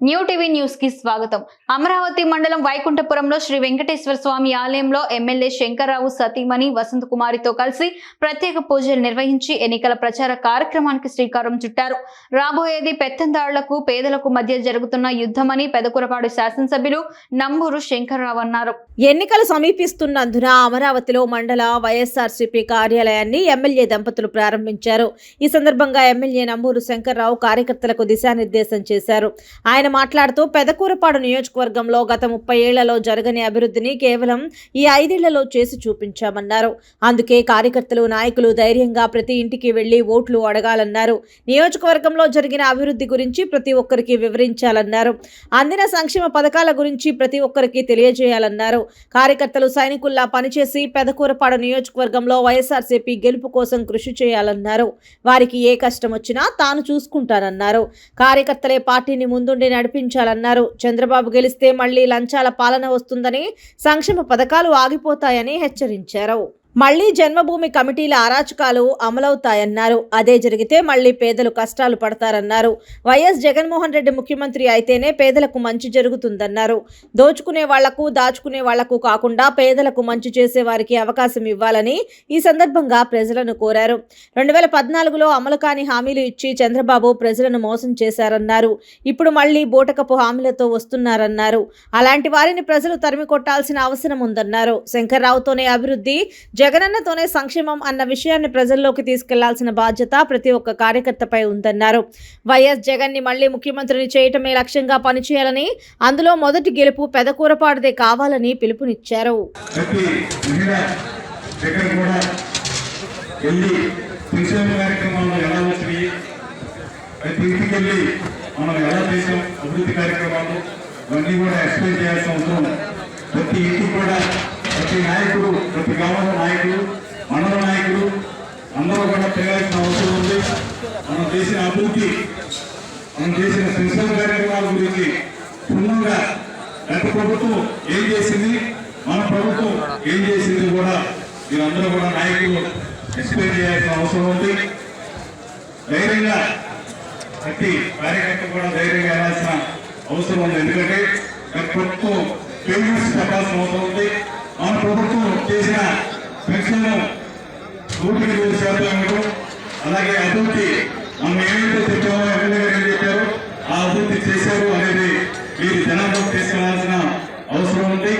New TV న్యూస్కి స్వాగతం. అమరావతి మండలం వైకుంఠపురంలో శ్రీ వెంకటేశ్వర స్వామి ఆలయంలో ఎమ్మెల్యే శంకర్రావు సతీమణి వసంత కుమారితో కలిసి ప్రత్యేక పూజలు నిర్వహించి ఎన్నికల ప్రచార కార్యక్రమానికి శ్రీకారం చుట్టారు. రాబోయేది పెత్తందారులకు పేదలకు మధ్య జరుగుతున్న యుద్ధమని పెదకురపాడు శాసనసభ్యులు నంబూరు శంకర్రావు అన్నారు. ఎన్నికలు సమీపిస్తున్నందున అమరావతిలో మండల వైఎస్ఆర్సీపీ కార్యాలయాన్ని ఎమ్మెల్యే దంపతులు ప్రారంభించారు. ఈ సందర్భంగా ఎమ్మెల్యే నంబూరు శంకర్రావు కార్యకర్తలకు దిశానిర్దేశం చేశారు. ఆయన మాట్లాడుతూ పెదకూరపాడు నియోజకవర్గంలో గత ముప్పై ఏళ్ళలో జరగని అభివృద్ధిని కేవలం ఈ ఐదేళ్ళలో చేసి చూపించామన్నారు. అందుకే కార్యకర్తలు నాయకులు ధైర్యంగా ప్రతి ఇంటికి వెళ్ళి ఓట్లు అడగాలన్నారు. నియోజకవర్గంలో జరిగిన అభివృద్ధి గురించి ప్రతి ఒక్కరికి వివరించాలన్నారు. అందిన సంక్షేమ పథకాల గురించి ప్రతి ఒక్కరికి తెలియజేయాలన్నారు. కార్యకర్తలు సైనికుల్లా పనిచేసి పెదకూరపాడు నియోజకవర్గంలో వైఎస్ఆర్సీపీ గెలుపు కోసం కృషి చేయాలన్నారు. వారికి ఏ కష్టం వచ్చినా తాను చూసుకుంటానన్నారు. కార్యకర్తలే పార్టీని ముందుండి నడిపించాలన్నారు. చంద్రబాబు గెలిస్తే మళ్ళీ లంచాల పాలన వస్తుందని సంక్షేమ పథకాలు ఆగిపోతాయని హెచ్చరించారు. మళ్ళీ జన్మభూమి కమిటీల అరాచకాలు అమలవుతాయన్నారు. అదే జరిగితే మళ్ళీ పేదలు కష్టాలు పడతారన్నారు. వైఎస్ జగన్మోహన్ రెడ్డి ముఖ్యమంత్రి అయితేనే పేదలకు మంచి జరుగుతుందన్నారు. దోచుకునే వాళ్ళకు దాచుకునే వాళ్ళకు కాకుండా పేదలకు మంచి చేసే వారికి అవకాశం ఇవ్వాలని ఈ సందర్భంగా ప్రజలను కోరారు. రెండు వేల పద్నాలుగులో అమలు కాని హామీలు ఇచ్చి చంద్రబాబు ప్రజలను మోసం చేశారన్నారు. ఇప్పుడు మళ్ళీ బూటకపు హామీలతో వస్తున్నారన్నారు. అలాంటి వారిని ప్రజలు తరిమి కొట్టాల్సిన అవసరం ఉందన్నారు. శంకర్రావుతోనే అభివృద్ధి జగనన్నతోనే సంక్షేమం అన్న విషయాన్ని ప్రజల్లోకి తీసుకెళ్ళాల్సిన బాధ్యత ప్రతి ఒక్క కార్యకర్తపై ఉందన్నారు. వైఎస్ జగన్ని మళ్ళీ ముఖ్యమంత్రిని చేయటమే లక్ష్యంగా పనిచేయాలని అందులో మొదటి గెలుపు పెదకూరపాటుదే కావాలని పిలుపునిచ్చారు. వెళ్ళి సంక్షేమ కార్యక్రమాలు ఎలా వచ్చినాయి ప్రతి ఇంటికి వెళ్ళి మనం ఎలా చేసాం? అభివృద్ధి కార్యక్రమాలు ఇవన్నీ కూడా ఎక్స్ప్లెయిన్ చేయాల్సిన అవసరం ప్రతి ఇంటికి కూడా ప్రతి నాయకుడు ప్రతి గ్రామంలో నాయకుడు మండల నాయకుడు అందరూ కూడా చేయాల్సిన అవసరం ఉంది. మనం చేసిన అభివృద్ధి మనం చేసిన సంక్షేమ కార్యక్రమాల గురించి క్షుణ్ణంగా గత ప్రభుత్వం ఏం చేసింది మన ప్రభుత్వం ఏం చేసింది కూడా మీరందరూ కూడా నాయకులు ఎక్స్ప్లెయిన్ చేయాల్సిన అవసరం ఉంది. ధైర్యంగా ప్రతి కార్యకర్త కూడా ధైర్యంగా వెళ్ళాల్సిన అవసరం ఉంది. ఎందుకంటే గత ప్రభుత్వం పేమెంట్స్ చెప్పాల్సిన అవసరం ఉంది. మన ప్రభుత్వం చేసిన పెన్షన్ నూటికి నూరు శాతం ఇవ్వడం అలాగే అభివృద్ధి మనం ఏమైతే చెప్పామో ఎమ్మెల్యే గారు ఏం ఆ అభివృద్ధి చేశారు అనేది మీరు జనాభా తీసుకోవాల్సిన అవసరం ఉంది.